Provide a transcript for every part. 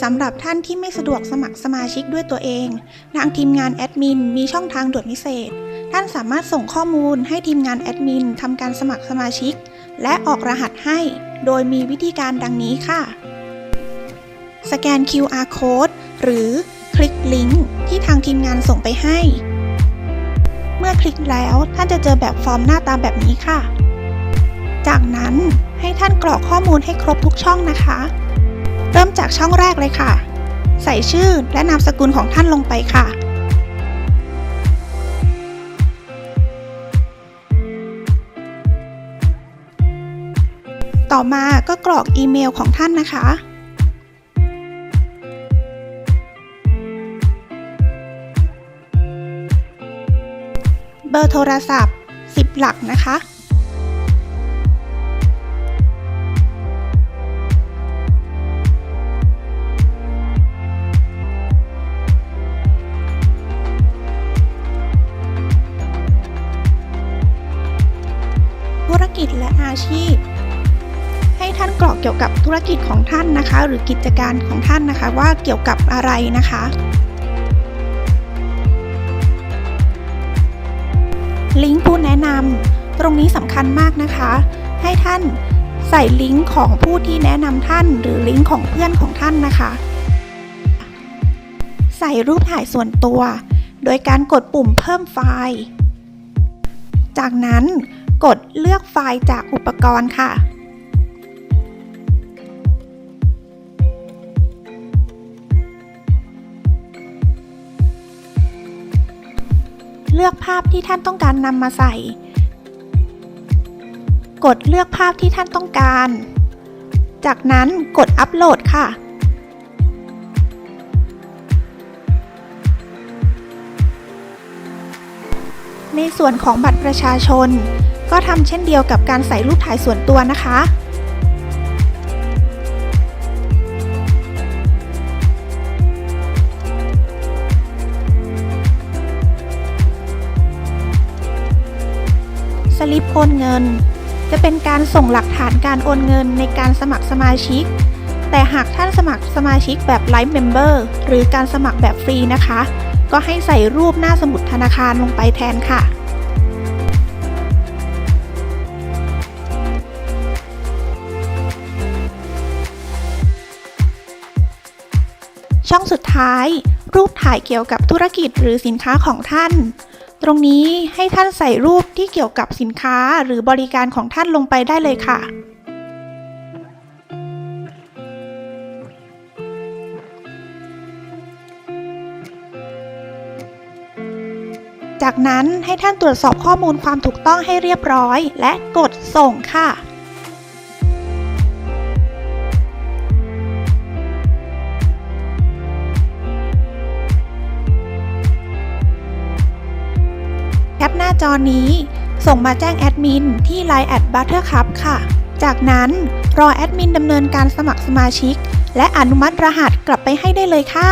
สำหรับท่านที่ไม่สะดวกสมัครสมาชิกด้วยตัวเอง ทางทีมงานแอดมินมีช่องทางด่วนพิเศษ ท่านสามารถส่งข้อมูลให้ทีมงานแอดมินทำการสมัครสมาชิก และออกรหัสให้ โดยมีวิธีการดังนี้ค่ะ สแกน QR code หรือคลิกลิงก์ที่ทางทีมงานส่งไปให้ เมื่อคลิกแล้วท่านจะเจอแบบฟอร์มหน้าตาแบบนี้ค่ะ จากนั้นให้ท่านกรอกข้อมูลให้ครบทุกช่องนะคะ เริ่มจากช่องแรกเลยค่ะ ใส่ชื่อและนามสกุลของท่านลงไปค่ะ ต่อมาก็กรอกอีเมลของท่านนะคะเบอร์โทรศัพท์ 10 หลักนะคะ ธุรกิจและอาชีพ ให้ท่านกรอกเกี่ยวกับธุรกิจของท่านนะคะ หรือกิจการของท่านนะคะว่าเกี่ยวกับอะไรนะคะ ลิงก์ผู้แนะนำตรงนี้สำคัญมากนะคะ ให้ท่านใส่ลิงก์ของผู้ที่แนะนำท่าน หรือลิงก์ของเพื่อนของท่านนะคะ ใส่รูปถ่ายส่วนตัว โดยการกดปุ่มเพิ่มไฟล์ จากนั้น กดเลือกไฟล์จากอุปกรณ์ค่ะ เลือกภาพที่ท่านต้องการนำมาใส่ กดเลือกภาพที่ท่านต้องการ จากนั้นกดอัปโหลดค่ะในส่วนของบัตรประชาชน ก็ทำเช่นเดียวกับการใส่รูปถ่ายส่วนตัวนะคะสลิปโอนเงิน จะเป็นการส่งหลักฐานการโอนเงินในการสมัครสมาชิก แต่หากท่านสมัครสมาชิกแบบ Live Member หรือการสมัครแบบฟรีนะคะ ก็ให้ใส่รูปหน้าสมุดธนาคารลงไปแทนค่ะ ช่องสุดท้าย รูปถ่ายเกี่ยวกับธุรกิจหรือสินค้าของท่าน ตรงนี้ให้ท่านใส่รูปที่เกี่ยวกับสินค้าหรือบริการของท่านลงไปได้เลยค่ะจากนั้นให้ท่านตรวจสอบข้อมูลความถูกต้องให้เรียบร้อย และกดส่งค่ะ หน้าจอนี้ ส่งมาแจ้งแอดมินที่ Line แอดบัตเตอร์คัพค่ะ จากนั้นรอแอดมินดำเนินการสมัครสมาชิก และอนุมัติรหัสกลับไปให้ได้เลยค่ะ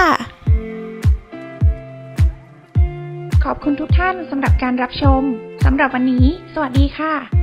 ขอบคุณทุกท่านสำหรับการรับชมสำหรับวันนี้ สวัสดีค่ะ